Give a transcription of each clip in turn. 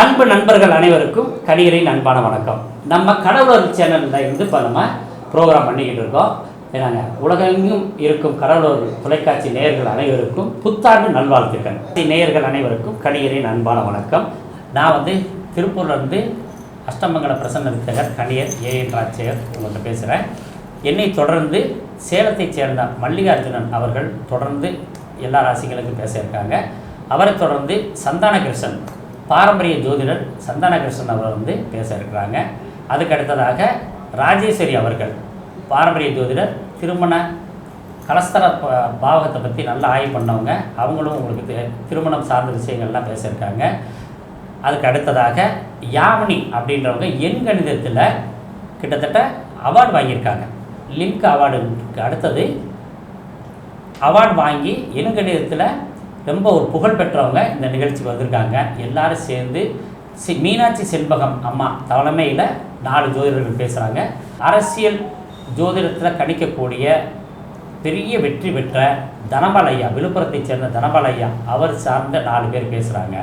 அன்பு நண்பர்கள் அனைவருக்கும் கணிகரின் அன்பான வணக்கம். நம்ம கடவுளர் சேனலில் இருந்து இப்போ நம்ம ப்ரோக்ராம் பண்ணிக்கிட்டு இருக்கோம். ஏன்னாங்க உலகெங்கும் இருக்கும் கடவுளர் தொலைக்காட்சி நேயர்கள் அனைவருக்கும் புத்தாண்டு நல்வாழ்த்துக்கள். நேயர்கள் அனைவருக்கும் கணிகரின் அன்பான வணக்கம். நான் வந்து திருப்பூர்லேருந்து அஷ்டமங்கல பிரசன்ன வித்தகர் கணியர் ஏஎன் ராஜ்சேகர் உங்கள்கிட்ட பேசுகிறேன் என்னை தொடர்ந்து சேலத்தைச் சேர்ந்த மல்லிகார்ஜுனன் அவர்கள் தொடர்ந்து எல்லா ராசிகளுக்கும் பேசியிருக்காங்க. அவரை தொடர்ந்து சந்தான கிருஷ்ணன் பாரம்பரிய ஜோதிடர் சந்தானகிருஷ்ணன் அவர் வந்து பேச இருக்கிறாங்க. அதுக்கு அடுத்ததாக ராஜேஸ்வரி அவர்கள் பாரம்பரிய ஜோதிடர் திருமண கலஸ்தர ப- பாவகத்தை பற்றி நல்லா ஆய்வு பண்ணவங்க. அவங்களும் உங்களுக்கு திருமணம் சார்ந்த விஷயங்கள்லாம் பேசியிருக்காங்க. அதுக்கு அடுத்ததாக யாமினி அப்படின்றவங்க எண் கணிதத்தில் கிட்டத்தட்ட அவார்டு வாங்கியிருக்காங்க. லிங்க் அவார்டுக்கு அடுத்தது அவார்டு வாங்கி எண் கணிதத்தில் ரொம்ப ஒரு புகழ் பெற்றவங்க இந்த நிகழ்ச்சிக்கு வந்திருக்காங்க. எல்லாரும் சேர்ந்து சி மீனாட்சி செண்பகம் அம்மா தலைமையில் நாலு ஜோதிடர்கள் பேசுகிறாங்க அரசியல் ஜோதிடத்தில் கணிக்கக்கூடிய பெரிய வெற்றி பெற்ற தனபாலையா விழுப்புரத்தைச் சேர்ந்த தனபாலையா அவர் சார்ந்த நாலு பேர் பேசுகிறாங்க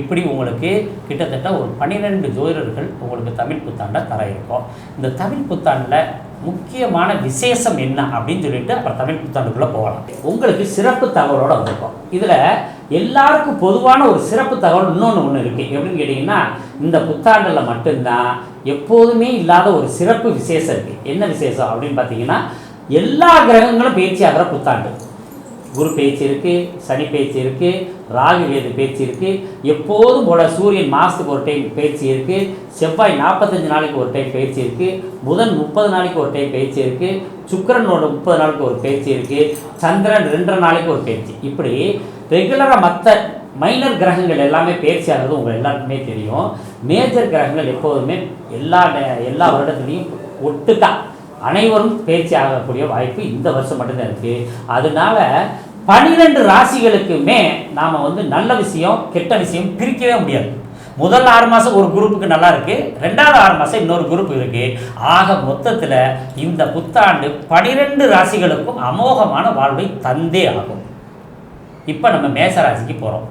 இப்படி உங்களுக்கு கிட்டத்தட்ட ஒரு பன்னிரெண்டு ஜோதிடர்கள் உங்களுக்கு தமிழ் புத்தாண்டை தர இருக்கும். இந்த தமிழ் புத்தாண்டில் முக்கியமான விசேஷம் என்ன அப்படின்னு சொல்லிட்டு அப்புறம் தமிழ் புத்தாண்டுக்குள்ளே போகலாம். உங்களுக்கு சிறப்பு தகவலோட வந்திருக்கோம். இதில் எல்லாருக்கும் பொதுவான ஒரு சிறப்பு தகவல் இன்னொன்று ஒன்று இருக்குது எப்படின்னு கேட்டிங்கன்னா இந்த புத்தாண்டில் மட்டும்தான் எப்போதுமே இல்லாத ஒரு சிறப்பு விசேஷம் இருக்குது என்ன விசேஷம் அப்படின்னு பார்த்தீங்கன்னா எல்லா கிரகங்களும் பேச்சியாகிற ஆகிற புத்தாண்டு. குரு பேச்சு இருக்குது சனி பேச்சு இருக்குது ராகு வேது பேச்சு இருக்குது எப்போதும் போல சூரியன் மாதத்துக்கு ஒரு டைம் பேச்சு இருக்குது செவ்வாய் நாற்பத்தஞ்சு நாளைக்கு ஒரு டைம் பேச்சு இருக்குது புதன் முப்பது நாளைக்கு ஒரு டைம் பேச்சு இருக்குது சுக்கரனோட முப்பது நாளைக்கு ஒரு பேச்சு இருக்குது சந்திரன் ரெண்டரை நாளைக்கு ஒரு பேச்சு. இப்படி ரெகுலராக மற்ற மைனர் கிரகங்கள் எல்லாமே பேச்சு உங்கள் எல்லாருக்குமே தெரியும். மேஜர் கிரகங்கள் எப்போதுமே எல்லா எல்லா வருடத்துலேயும் ஒட்டுக்கா அனைவரும் பேச்சு ஆகக்கூடிய வாய்ப்பு இந்த வருஷம் மட்டும்தான் இருக்குது அதனால பனிரெண்டு ராசிகளுக்குமே நாம் வந்து நல்ல விஷயம் கெட்ட விஷயம் பிரிக்கவே முடியாது. முதல் ஆறு மாதம் ஒரு குரூப்புக்கு நல்லா இருக்கு. ரெண்டாவது ஆறு மாதம் இன்னொரு குரூப் இருக்கு. ஆக மொத்தத்தில் இந்த புத்தாண்டு பனிரெண்டு ராசிகளுக்கும் அமோகமான வாழ்வை தந்தே ஆகும். இப்போ நம்ம மேச ராசிக்கு போகிறோம்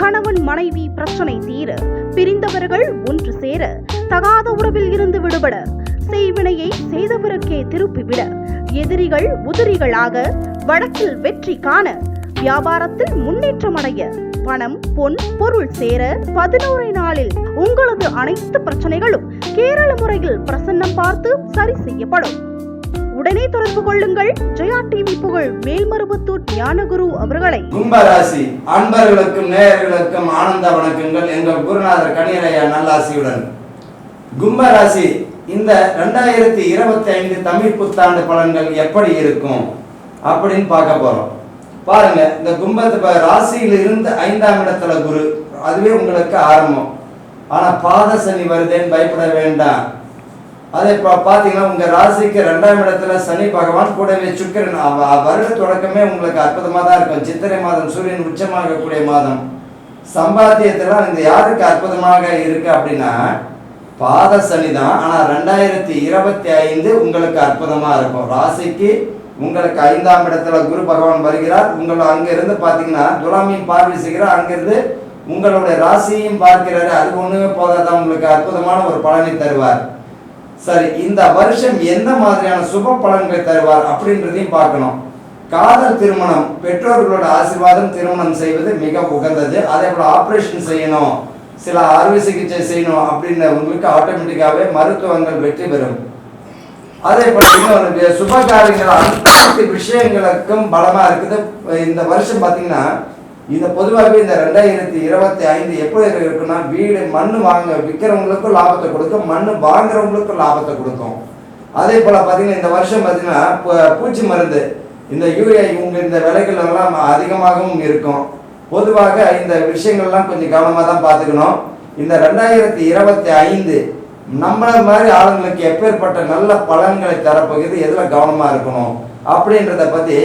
கணவன் மனைவி பிரச்சனை தீர பிரிந்தவர்கள் ஒன்று சேர தகாத உறவில் இருந்து விடுபட செய்வினையை செய்தவருக்கே திருப்பிவிட. எதிரிகள் உதிரிகளாக வழக்கில் வெற்றி காண வியாபாரத்தில் முன்னேற்றம் அடைய பணம் பொன் பொருள் சேர பதினோரு நாளில் உங்களது அனைத்து பிரச்சனைகளும் கேரள முறையில் பிரசன்னம் பார்த்து சரி செய்யப்படும். உடனே தொடர்பு கொள்ளுங்கள். ஜெயா டிவி புகழ் மேல்மருவத்தூர் ஞானகுரு அவர்களை. கும்பராசி அன்பர்களுக்கும் நேயர்களுக்கும் ஆனந்த வணக்கங்கள். எங்கள் குருநாதர் கணியரையா நல்லாசியுடன். கும்பராசி இந்த ரெண்டாயிரத்தி இருபத்தி ஐந்து தமிழ் புத்தாண்டு பலன்கள் எப்படி இருக்கும் அப்படின்னு பார்க்க போறோம். பாருங்க இந்த கும்பத்து ப- இருந்து ஐந்தாம் இடத்துல குரு அதுவே உங்களுக்கு ஆரம்பம். ஆனா பாத சனி வருதேன்னு பயப்பட வேண்டாம். அதே இப்போ பார்த்தீங்கன்னா உங்கள் ராசிக்கு ரெண்டாம் இடத்துல சனி பகவான் கூடவே சுக்கரன் வருட தொடக்கமே உங்களுக்கு அற்புதமாக தான் இருக்கும். சித்திரை மாதம் சூரியன் உச்சமாகக்கூடிய மாதம். சம்பாத்தியத்தெல்லாம் இந்த யாருக்கு அற்புதமாக இருக்கு அப்படின்னா பாத சனி தான் ஆனால் ரெண்டாயிரத்தி இருபத்தி ஐந்து உங்களுக்கு அற்புதமாக இருக்கும். ராசிக்கு உங்களுக்கு ஐந்தாம் இடத்துல குரு பகவான் வருகிறார். உங்களை அங்கிருந்து பார்த்தீங்கன்னா துலாமியும் பார்வை செய்கிறார் அங்கிருந்து உங்களுடைய ராசியையும் பார்க்கிறாரு. அது ஒன்றுமே போதாதான் உங்களுக்கு அற்புதமான ஒரு பலனை தருவார். சரி இந்த வருஷம் எந்த மாதிரியான சுப பலன்களை தருவார் அப்படின்றதையும் பார்க்கணும். காதல் திருமணம் பெற்றோர்களோட ஆசீர்வாதம் திருமணம் செய்வது மிக உகந்தது. அதே போல் ஆபரேஷன் செய்யணும். சில அறுவை சிகிச்சை செய்யணும் அப்படின்னு உங்களுக்கு ஆட்டோமேட்டிக்காகவே மருத்துவங்கள் வெற்றி பெறும். அதே போல இன்னொரு சுபகாரியங்கள் அனைத்து விஷயங்களுக்கும் பலமா இருக்குது. இந்த வருஷம் பார்த்தீங்கன்னா இந்த பொதுவாகவே இந்த ரெண்டாயிரத்தி இருபத்தி ஐந்து எப்படி இருக்குன்னா வீடு மண் வாங்க விற்கிறவங்களுக்கும் லாபத்தை கொடுக்கும் மண் வாங்குறவங்களுக்கும் லாபத்தை கொடுக்கும். அதே போல பார்த்தீங்கன்னா இந்த வருஷம் பார்த்தீங்கன்னா பூச்சி மருந்து இந்த யூரியா இவங்க இந்த விலைகள் எல்லாம் அதிகமாகவும் இருக்கும். பொதுவாக இந்த விஷயங்கள்லாம் கொஞ்சம் கவனமாக தான் பார்த்துக்கணும். இந்த ரெண்டாயிரத்தி இருபத்தி ஐந்து நம்மள மாதிரி ஆளுங்களுக்கு எப்பேற்பட்ட நல்ல பலன்களை தரப்போகுது எதில் கவனமாக இருக்கணும்? அப்படின்றத பற்றி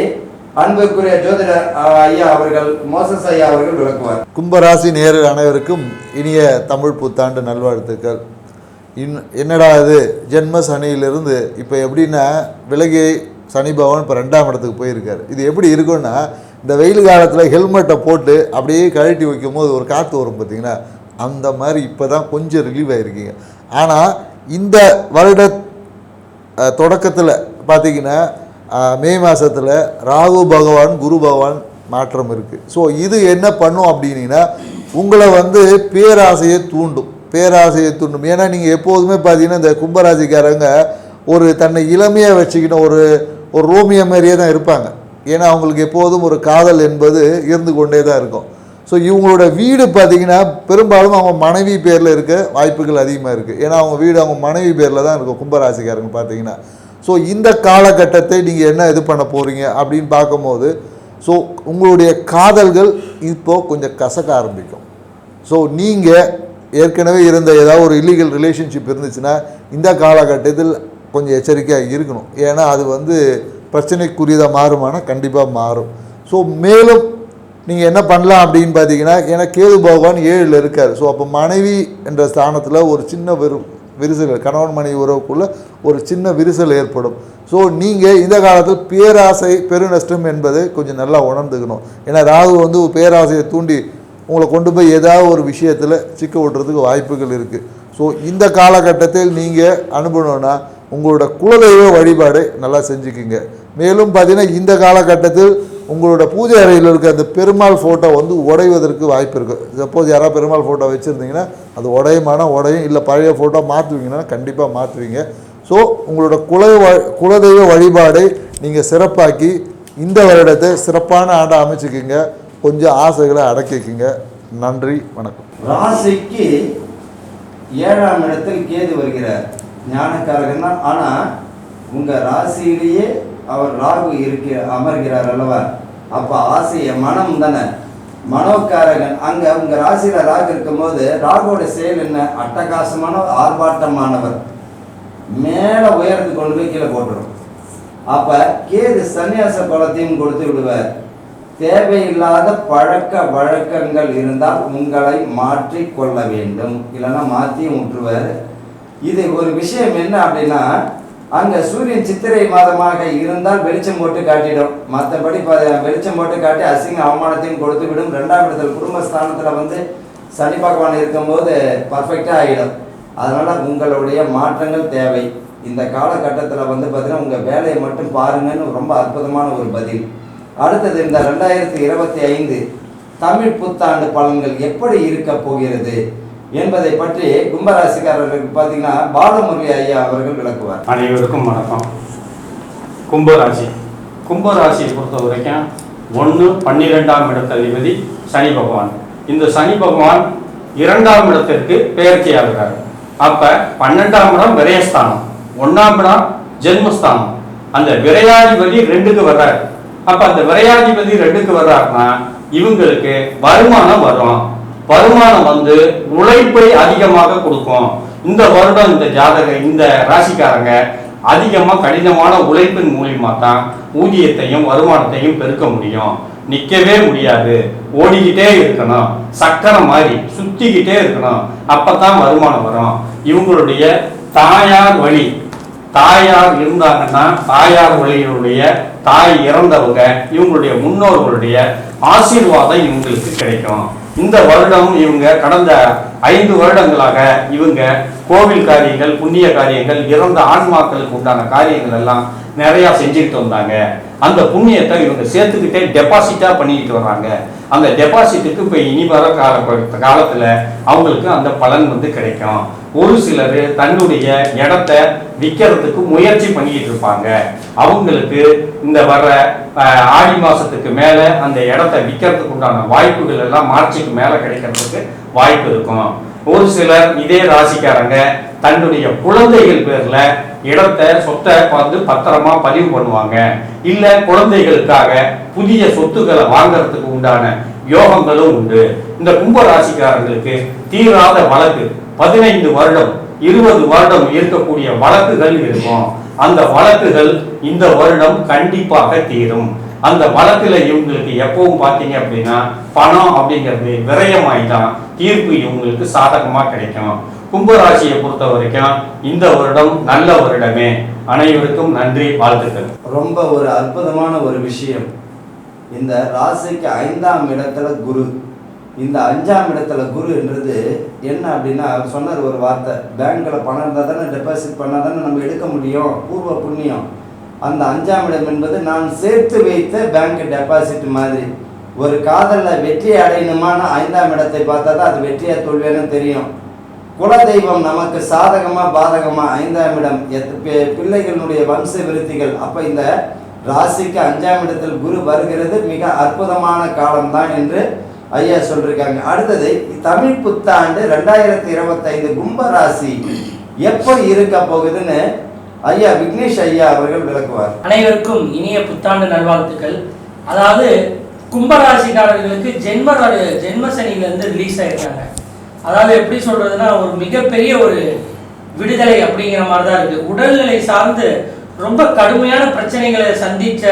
அன்புக்குரிய ஜோதிடர் ஐயா அவர்கள் மோசஸ் ஐயா அவர்கள் விளக்குவார். கும்பராசி நேரு அனைவருக்கும் இனிய தமிழ் புத்தாண்டு நல்வாழ்த்துக்கள். இன் என்னடா இது ஜென்ம சனியிலிருந்து இப்போ எப்படின்னா விலகி சனி பகவான் இப்போ ரெண்டாம் இடத்துக்கு போயிருக்கார். இது எப்படி இருக்குன்னா இந்த வெயில் காலத்தில் ஹெல்மெட்டை போட்டு அப்படியே கழட்டி வைக்கும் போது ஒரு காற்று வரும் பார்த்தீங்கன்னா அந்த மாதிரி இப்போ தான் கொஞ்சம் ரிலீவ் ஆகிருக்கீங்க ஆனால் இந்த வருட தொடக்கத்தில் பார்த்தீங்கன்னா மே மாதத்தில் ராகு பகவான் குரு பகவான் மாற்றம் இருக்குது ஸோ இது என்ன பண்ணும் அப்படின்னீங்கன்னா உங்களை வந்து பேராசையை தூண்டும். பேராசையை தூண்டும். ஏன்னா நீங்கள் எப்போதுமே பார்த்தீங்கன்னா இந்த கும்பராசிக்காரங்க ஒரு தன்னை இளமையாக வச்சுக்கின ஒரு ஒரு ரோமியோ மாதிரியே தான் இருப்பாங்க. ஏன்னா அவங்களுக்கு எப்போதும் ஒரு காதல் என்பது இருந்து கொண்டே தான் இருக்கும். ஸோ இவங்களோட வீடு பார்த்தீங்கன்னா பெரும்பாலும் அவங்க மனைவி பேரில் இருக்க வாய்ப்புகள் அதிகமாக இருக்குது ஏன்னா அவங்க வீடு அவங்க மனைவி பேரில் தான் இருக்கும் கும்பராசிக்காரங்க பார்த்தீங்கன்னா. ஸோ இந்த காலகட்டத்தை நீங்கள் என்ன இது பண்ண போகிறீங்க அப்படின்னு பார்க்கும்போது ஸோ உங்களுடைய காதல்கள் இப்போது கொஞ்சம் கசக்க ஆரம்பிக்கும். ஸோ நீங்கள் ஏற்கனவே இருந்த ஏதாவது ஒரு இல்லீகல் ரிலேஷன்ஷிப் இருந்துச்சுன்னா இந்த காலகட்டத்தில் கொஞ்சம் எச்சரிக்கையாக இருக்கணும். ஏன்னா அது வந்து பிரச்சனைக்குரியதாக மாறுமானால் கண்டிப்பாக மாறும். ஸோ மேலும் நீங்கள் என்ன பண்ணலாம் அப்படின்னு பார்த்தீங்கன்னா ஏன்னா கேது பகவான் ஏழில் இருக்கார். ஸோ அப்போ மனைவி என்ற ஸ்தானத்தில் ஒரு சின்ன விரு விரிசல் கணவன் மனைவி உறவுக்குள்ளே ஒரு சின்ன விரிசல் ஏற்படும். ஸோ நீங்கள் இந்த காலத்தில் பேராசை பெருநஷ்டம் என்பதை கொஞ்சம் நல்லா உணர்ந்துக்கணும். ஏன்னா ராகு வந்து பேராசையை தூண்டி உங்களை கொண்டு போய் ஏதாவது ஒரு விஷயத்தில் சிக்க விட்டுறதுக்கு வாய்ப்புகள் இருக்குது ஸோ இந்த காலகட்டத்தில் நீங்கள் அனுப்பணும்னா உங்களோட குலதெய்வ வழிபாடு நல்லா செஞ்சுக்குங்க. மேலும் பார்த்தீங்கன்னா இந்த காலகட்டத்தில் உங்களோட பூஜை அறையில் இருக்க அந்த பெருமாள் ஃபோட்டோ வந்து உடைவதற்கு வாய்ப்பு இருக்குது சப்போஸ் யாராவது பெருமாள் ஃபோட்டோ வச்சுருந்தீங்கன்னா அது உடையுமான உடையும் இல்லை பழைய ஃபோட்டோ மாற்றுவீங்கன்னா கண்டிப்பாக மாற்றுவீங்க ஸோ உங்களோட குல வ- குலதெய்வ வழிபாடை நீங்கள் சிறப்பாக்கி இந்த வருடத்தை சிறப்பான ஆண்டை அமைச்சுக்குங்க. கொஞ்சம் ஆசைகளை அடக்கிக்குங்க. நன்றி வணக்கம். ராசிக்கு ஏழாம் இடத்தில் கேது வருகிறார். ஞானக்காரகன் தான் ஆனால் உங்கள் ராசியிலேயே அவர் ராகு இருக்க அமர்கிறார் அல்லவா? அப்போ ஆசைய மனம் தானே. மனோக்காரகன் அங்கே உங்கள் ராசியில் ராகு இருக்கும்போது ராகுவோட செயல் என்ன? அட்டகாசமான ஆர்ப்பாட்டமானவர். மேலே உயர்ந்து கொண்டு போய் கீழே போட்டுரும். அப்போ கேது சன்னியாச பலத்தையும் கொடுத்து விடுவார். தேவையில்லாத பழக்க வழக்கங்கள் இருந்தால் உங்களை மாற்றி கொள்ள வேண்டும். இல்லைன்னா மாற்றியும் விட்டுருவார் இது ஒரு விஷயம் என்ன அப்படின்னா அங்கே சூரியன் சித்திரை மாதமாக இருந்தால் வெளிச்சம் போட்டு காட்டிடும். மற்றபடி வெளிச்சம் போட்டு காட்டி அசிங்க அவமானத்தையும் கொடுத்து விடும். ரெண்டாம் இடத்துல குடும்பஸ்தானத்தில் வந்து சனி பகவான் இருக்கும்போது பர்ஃபெக்டாக ஆகிடும் அதனால் உங்களுடைய மாற்றங்கள் தேவை. இந்த காலகட்டத்தில் வந்து பார்த்தீங்கன்னா உங்கள் வேலையை மட்டும் பாருங்கன்னு ரொம்ப அற்புதமான ஒரு பதில். அடுத்தது இந்த ரெண்டாயிரத்தி இருபத்தி ஐந்து தமிழ் புத்தாண்டு பலன்கள் எப்படி இருக்க போகிறது? என்பதை பற்றி கும்பராசிக்காரர்களுக்கு பார்த்தீங்கன்னா பாலமுரளி ஐயா அவர்கள் விளக்குவார். அனைவருக்கும் வணக்கம். கும்பராசி. கும்பராசியை பொறுத்த வரைக்கும் ஒன்று பன்னிரெண்டாம் இடத்த அதிபதி சனி பகவான். இந்த சனி பகவான் இரண்டாம் இடத்திற்கு பெயர்ச்சி ஆகிறார் அப்ப பன்னெண்டாம் இடம் விரயஸ்தானம். ஒன்னாம் இடம் ஜென்மஸ்தானம். அந்த விரையாதிபதி ரெண்டுக்கு வர்றாரு. அப்ப அந்த விரையாதிபதி ரெண்டுக்கு வர்றாருன்னா இவங்களுக்கு வருமானம் வரும். வருமானம் வந்து உழைப்பை அதிகமாக கொடுக்கும். இந்த வருடம் இந்த ஜாதக இந்த ராசிக்காரங்க அதிகமாக கடினமான உழைப்பின் மூலியமாக தான் ஊதியத்தையும் வருமானத்தையும் பெருக்க முடியும். நிற்கவே முடியாது. ஓடிக்கிட்டே இருக்கணும். சக்கரம் மாதிரி சுத்திக்கிட்டே இருக்கணும். அப்பதான் வருமானம் வரும். இவங்களுடைய தாயார் வழி தாயார் இருந்தாங்கன்னா தாயார் வழியினுடைய தாய் இறந்தவங்க இவங்களுடைய முன்னோர்களுடைய ஆசீர்வாதம் இவங்களுக்கு கிடைக்கும். இந்த வருடம் இவங்க கடந்த ஐந்து வருடங்களாக இவங்க கோவில் காரியங்கள் புண்ணிய காரியங்கள் இறந்த ஆன்மாக்களுக்கு உண்டான காரியங்கள் எல்லாம் நிறைய செஞ்சுக்கிட்டு வந்தாங்க. அந்த புண்ணியத்தை இவங்க சேர்த்துக்கிட்டே டெபாசிட்டா பண்ணிக்கிட்டு வர்றாங்க. அந்த டெபாசிட்டுக்கு இப்போ இனி வர கால காலத்துல அவங்களுக்கு அந்த பலன் வந்து கிடைக்கும். ஒரு சிலர் தன்னுடைய இடத்த விற்கிறதுக்கு முயற்சி பண்ணிக்கிட்டு இருப்பாங்க. அவங்களுக்கு இந்த வர ஆடி மாசத்துக்கு மேல அந்த இடத்த விற்கிறதுக்கு உண்டான வாய்ப்புகள் எல்லாம் மார்ச்சுக்கு மேல கிடைக்கிறதுக்கு வாய்ப்பு இருக்கும். ஒரு சிலர் இதே ராசிக்காரங்க தன்னுடைய குழந்தைகள் பேர்ல இடத்தை சொத்தை வந்து பத்திரமா பதிவு பண்ணுவாங்க. இல்ல குழந்தைகளுக்காக புதிய சொத்துக்களை வாங்குறதுக்கு உண்டான யோகங்களும் உண்டு. இந்த கும்ப ராசிக்காரங்களுக்கு தீராத வழக்கு. பதினைந்து வருடம் இருபது வருடம் இருக்கக்கூடிய வழக்குகள் இருக்கும். அந்த வழக்குகள் இந்த வருடம் கண்டிப்பாக தீரும். அந்த வழக்குல இவங்களுக்கு எப்பவும் பார்த்தீங்க அப்படின்னா பணம் அப்படிங்கிறது விரயமாயிதான் தீர்ப்பு இவங்களுக்கு சாதகமா கிடைக்கும். கும்பராசியை பொறுத்த வரைக்கும் இந்த வருடம் நல்ல வருடமே. அனைவருக்கும் நன்றி வாழ்த்துக்கள். ரொம்ப ஒரு அற்புதமான ஒரு விஷயம். இந்த ராசிக்கு ஐந்தாம் இடத்துல குரு. இந்த அஞ்சாம் இடத்துல குருன்றது என்ன அப்படின்னா அவர் சொன்னார் ஒரு வார்த்தை பேங்க்கில் பணம் இருந்தால் தானே டெபாசிட் பண்ணால் தானே நம்ம எடுக்க முடியும் பூர்வ புண்ணியம். அந்த அஞ்சாம் இடம் என்பது நான் சேர்த்து வைத்த பேங்க் டெபாசிட் மாதிரி. ஒரு காதலில் வெற்றி அடையணுமான ஐந்தாம் இடத்தை பார்த்தா தான் அது வெற்றியா தோல்வியானு தெரியும். குலதெய்வம் நமக்கு சாதகமாக பாதகமாக ஐந்தாம் இடம். எத் பிள்ளைகளுடைய வம்ச விருத்திகள். அப்போ இந்த ராசிக்கு அஞ்சாம் இடத்தில் குரு வருகிறது. மிக அற்புதமான காலம்தான் என்று ஐயா சொல்லியிருக்காங்க அடுத்தது தமிழ் புத்தாண்டு ரெண்டாயிரத்தி இருபத்தைந்து கும்பராசி எப்படி இருக்க போகுதுன்னு ஐயா விக்னேஷ் ஐயா அவர்கள் விளக்குவார். அனைவருக்கும் இனிய புத்தாண்டு நல்வாழ்த்துக்கள். அதாவது கும்பராசிக்காரர்களுக்கு ஜென்ம ஜென்ம சனியில இருந்து ரிலீஸ் ஆயிருக்காங்க. அதாவது எப்படி சொல்றதுன்னா ஒரு மிகப்பெரிய ஒரு விடுதலை அப்படிங்கிற மாதிரி தான் இருக்கு. உடல்நிலை சார்ந்து ரொம்ப கடுமையான பிரச்சனைகளை சந்திச்ச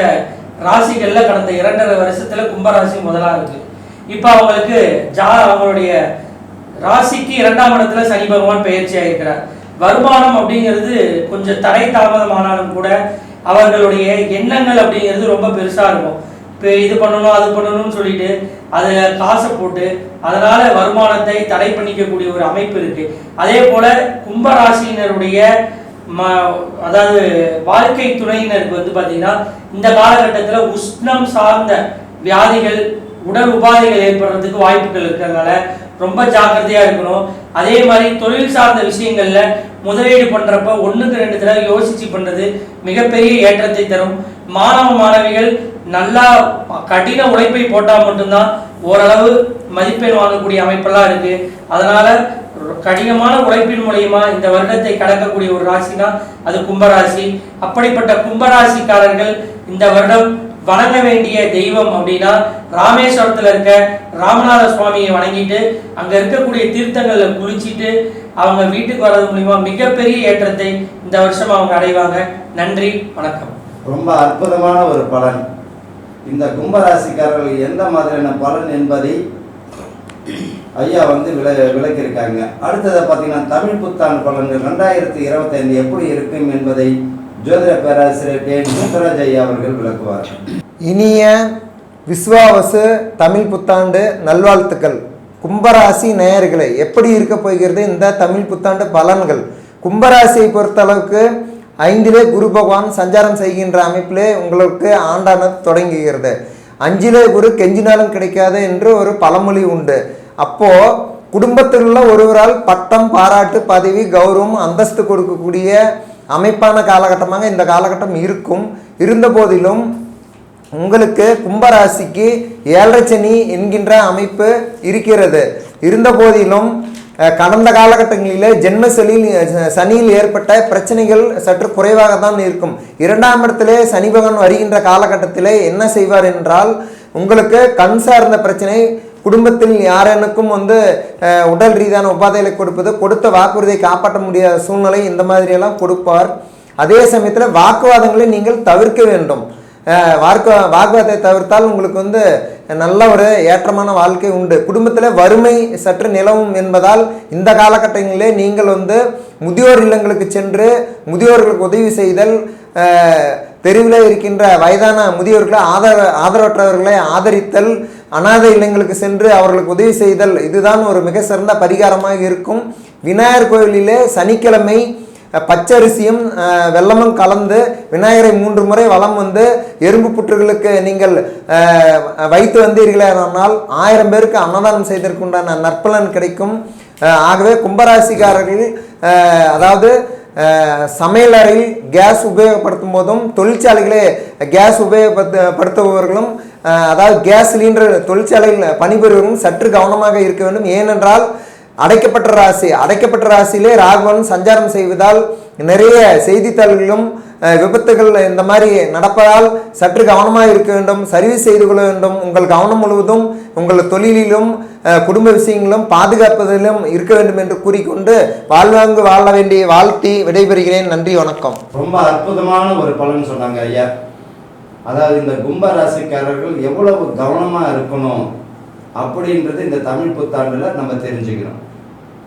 ராசிகள்ல கடந்த இரண்டரை வருஷத்துல கும்பராசி முதலா இருக்கு. இப்போ அவங்களுக்கு ஜா அவங்களுடைய ராசிக்கு இரண்டாம் இடத்துல சனி பகவான் பயிற்சி இருக்கிறார் வருமானம் அப்படிங்கிறது கொஞ்சம் தடை தாமதமானாலும் கூட அவர்களுடைய எண்ணங்கள் அப்படிங்கிறது ரொம்ப பெருசாக இருக்கும். இப்போ இது பண்ணணும் அது பண்ணணும்னு சொல்லிட்டு அதில் காசை போட்டு அதனால் வருமானத்தை தடை பண்ணிக்கக்கூடிய ஒரு அமைப்பு இருக்குது அதே போல் கும்பராசியினருடைய ம அதாவது வாழ்க்கை துணையினருக்கு வந்து பார்த்திங்கன்னா இந்த காலகட்டத்தில் உஷ்ணம் சார்ந்த வியாதிகள் உடல் உபாதைகள் ஏற்படுறதுக்கு வாய்ப்புகள் இருக்கிறதுனால ரொம்ப ஜாக்கிரதையா இருக்கணும். அதே மாதிரி தொழில் சார்ந்த விஷயங்கள்ல முதலீடு பண்றப்ப ஒண்ணுக்கு ரெண்டு தடவை யோசிச்சு பண்றது மிகப்பெரிய ஏற்றத்தை தரும். மாணவ மாணவிகள் நல்லா கடின உழைப்பை போட்டால் மட்டும்தான் ஓரளவு மதிப்பெண் வாங்கக்கூடிய அமைப்பெல்லாம் இருக்கு. அதனால கடினமான உழைப்பின் மூலயமா இந்த வருடத்தை கடக்கக்கூடிய ஒரு ராசினா அது கும்பராசி. அப்படிப்பட்ட கும்பராசிக்காரர்கள் இந்த வருடம் வணங்க வேண்டிய தெய்வம் அப்படின்னா ராமேஸ்வரத்தில் இருக்க ராமநாத சுவாமியை வணங்கிட்டு அங்கே இருக்கக்கூடிய தீர்த்தங்களில் குளிச்சுட்டு அவங்க வீட்டுக்கு வர்றது மூலிமா மிகப்பெரிய ஏற்றத்தை இந்த வருஷம் அவங்க அடைவாங்க. நன்றி வணக்கம். ரொம்ப அற்புதமான ஒரு பலன். இந்த கும்பராசிக்காரர்கள் எந்த மாதிரியான பலன் என்பதை ஐயா வந்து விள விளக்கியிருக்காங்க. அடுத்ததை பார்த்தீங்கன்னா தமிழ் புத்தாண்டு பலன்கள் ரெண்டாயிரத்தி இருபத்தைந்து எப்படி இருக்கும் என்பதை ஜோதிட பேராசிரியர் கே. ஐயா அவர்கள் விளக்குவார். இனிய விஸ்வாவசு தமிழ் புத்தாண்டு நல்வாழ்த்துக்கள். கும்பராசி நேயர்களை எப்படி இருக்க போகிறது இந்த தமிழ் புத்தாண்டு பலன்கள்? கும்பராசியை பொறுத்தளவுக்கு ஐந்திலே குரு பகவான் சஞ்சாரம் செய்கின்ற அமைப்பிலே உங்களுக்கு ஆண்டானது தொடங்குகிறது. அஞ்சிலே குரு கெஞ்சினாலும் கிடைக்காது என்று ஒரு பழமொழி உண்டு. அப்போ குடும்பத்தில் உள்ள ஒருவரால் பட்டம் பாராட்டு பதவி கௌரவம் அந்தஸ்து கொடுக்கக்கூடிய அமைப்பான காலகட்டமாக இந்த காலகட்டம் இருக்கும். இருந்த போதிலும் உங்களுக்கு கும்பராசிக்கு ஏழரை சனி என்கின்ற அமைப்பு இருக்கிறது. இருந்த போதிலும் கடந்த காலகட்டங்களிலே ஜென்மசலில் சனியில் ஏற்பட்ட பிரச்சனைகள் சற்று குறைவாக தான் இருக்கும். இரண்டாம் இடத்திலே சனி பகவான் வருகின்ற காலகட்டத்திலே என்ன செய்வார் என்றால் உங்களுக்கு கண் சார்ந்த பிரச்சனை குடும்பத்தில் யாரனுக்கும் வந்து உடல் ரீதியான உபாதைகளை கொடுப்பது கொடுத்த வாக்குறுதியை காப்பாற்ற முடியாத சூழ்நிலை இந்த மாதிரியெல்லாம் கொடுப்பார். அதே சமயத்தில் வாக்குவாதங்களை நீங்கள் தவிர்க்க வேண்டும். வார்க்க வாக்குவாதத்தை தவிர்த்தால் உங்களுக்கு வந்து நல்ல ஒரு ஏற்றமான வாழ்க்கை உண்டு. குடும்பத்தில் வறுமை சற்று நிலவும் என்பதால் இந்த காலகட்டங்களிலே நீங்கள் வந்து முதியோர் இல்லங்களுக்கு சென்று முதியோர்களுக்கு உதவி செய்தல் தெருவில் இருக்கின்ற வயதான முதியோர்களை ஆதர ஆதரவற்றவர்களை ஆதரித்தல் அனாதை இல்லங்களுக்கு சென்று அவர்களுக்கு உதவி செய்தல் இதுதான் ஒரு மிக சிறந்த பரிகாரமாக இருக்கும். விநாயகர் கோவிலிலே சனிக்கிழமை பச்சரிசியும் வெள்ளமும் வெல்லமும் கலந்து விநாயகரை மூன்று முறை வளம் வந்து எறும்பு புற்றுகளுக்கு நீங்கள் வைத்து வைத்து வந்தீர்களானால் ஆயிரம் பேருக்கு அன்னதானம் செய்ததற்குண்டான நற்பலன் கிடைக்கும். ஆகவே கும்பராசிக்காரர்கள் அதாவது சமையலறையில் கேஸ் உபயோகப்படுத்தும் போதும் தொழிற்சாலைகளே கேஸ் உபயோகப்படுத்தப்படுத்துபவர்களும் அதாவது கேஸ் சிலிண்டர் தொழிற்சாலையில் பணிபுரிவர்களும் சற்று கவனமாக இருக்க வேண்டும். ஏனென்றால் அடைக்கப்பட்ட ராசி அடைக்கப்பட்ட ராசியிலே ராகுவன் சஞ்சாரம் செய்வதால் நிறைய செய்தித்தாள்களிலும் விபத்துகள் இந்த மாதிரி நடப்பதால் சற்று கவனமாக இருக்க வேண்டும் சர்வீஸ் செய்து கொள்ள வேண்டும். உங்கள் கவனம் முழுவதும் உங்கள் தொழிலிலும் குடும்ப விஷயங்களும் பாதுகாப்பதிலும் இருக்க வேண்டும் என்று கூறிக்கொண்டு வாழ்வாங்கு வாழ வேண்டிய வாழ்த்தி விடைபெறுகிறேன். நன்றி வணக்கம். ரொம்ப அற்புதமான ஒரு பலன் சொன்னாங்க ஐயா. அதாவது இந்த கும்ப ராசிக்காரர்கள் எவ்வளவு கவனமாக இருக்கணும் அப்படின்றது இந்த தமிழ் புத்தாண்டுல நம்ம தெரிஞ்சுக்கிறோம்.